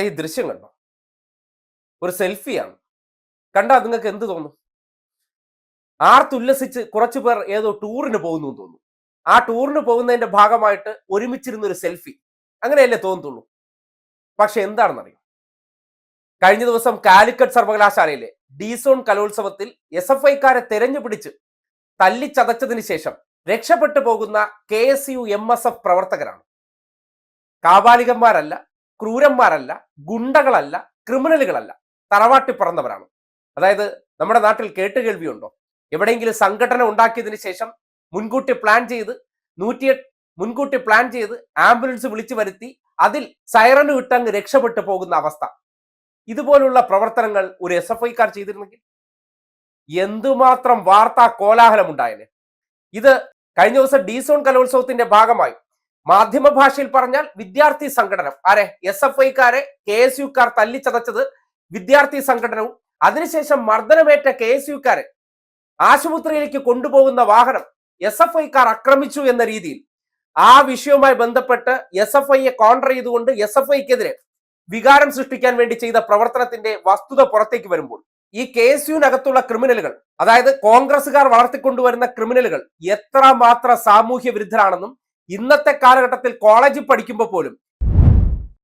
ഈ ദൃശ്യം കണ്ടോ? ഒരു സെൽഫിയാണ് കണ്ടാൽ നിങ്ങൾക്ക് എന്ത് തോന്നും? ആർത്തുല്ലസിച്ച് കുറച്ചു പേർ ഏതോ ടൂറിന് പോകുന്നു തോന്നും. ആ ടൂറിന് പോകുന്നതിന്റെ ഭാഗമായിട്ട് ഒരുമിച്ചിരുന്ന ഒരു സെൽഫി അങ്ങനെയല്ലേ തോന്നത്തുള്ളൂ? പക്ഷെ എന്താണെന്നറിയോ? കഴിഞ്ഞ ദിവസം കാലിക്കറ്റ് സർവകലാശാലയിലെ ഡീസോൺ കലോത്സവത്തിൽ എസ് എഫ് ഐക്കാരെ തെരഞ്ഞു പിടിച്ച് തല്ലിച്ചതച്ചതിന് ശേഷം രക്ഷപ്പെട്ടു പോകുന്ന K S U M S F പ്രവർത്തകരാണ്. കാബാലികന്മാരല്ല ക്രൂരന്മാരല്ല ഗുണ്ടകളല്ല ക്രിമിനലുകളല്ല. തറവാട്ടി പറന്നവരാണ്. അതായത് നമ്മുടെ നാട്ടിൽ കേട്ടുകേൾവിയുണ്ടോ? എവിടെയെങ്കിലും സംഘടന ഉണ്ടാക്കിയതിന് ശേഷം മുൻകൂട്ടി പ്ലാൻ ചെയ്ത് നൂറ്റി മുൻകൂട്ടി പ്ലാൻ ചെയ്ത് ആംബുലൻസ് വിളിച്ചു വരുത്തി അതിൽ സൈറന് വിട്ടങ്ങ് രക്ഷപ്പെട്ടു പോകുന്ന അവസ്ഥ. ഇതുപോലുള്ള പ്രവർത്തനങ്ങൾ ഒരു എസ് എഫ് ഐക്കാർ ചെയ്തിരുന്നെങ്കിൽ? എന്തുമാത്രം വാർത്താ കോലാഹലം ഉണ്ടായേനെ ഇത് കഴിഞ്ഞ ദിവസം ഡിസോൺ കലോത്സവത്തിന്റെ ഭാഗമായി മാധ്യമ ഭാഷയിൽ പറഞ്ഞാൽ വിദ്യാർത്ഥി സംഘടന. ആരെ? എസ് എഫ് ഐക്കാരെ കെ എസ് യുക്കാർ തല്ലിച്ചതച്ചത് വിദ്യാർത്ഥി സംഘടനവും. അതിനുശേഷം മർദ്ദനമേറ്റ കെ എസ് യുക്കാരെ ആശുപത്രിയിലേക്ക് കൊണ്ടുപോകുന്ന വാഹനം എസ് എഫ് ഐക്കാർ ആക്രമിച്ചു എന്ന രീതിയിൽ ആ വിഷയവുമായി ബന്ധപ്പെട്ട് എസ് എഫ് ഐയെ കോണ്ടർ ചെയ്തുകൊണ്ട് എസ് എഫ് ഐക്കെതിരെ വികാരം സൃഷ്ടിക്കാൻ വേണ്ടി ചെയ്ത പ്രവർത്തനത്തിന്റെ വസ്തുത പുറത്തേക്ക് വരുമ്പോൾ ഈ കെ എസ് യുവിനകത്തുള്ള ക്രിമിനലുകൾ അതായത് കോൺഗ്രസുകാർ വളർത്തിക്കൊണ്ടുവരുന്ന ക്രിമിനലുകൾ എത്ര എത്രമാത്രം സാമൂഹ്യ വിരുദ്ധരാണെന്നും ഇന്നത്തെ കാലഘട്ടത്തിൽ കോളേജിൽ പഠിക്കുമ്പോൾ പോലും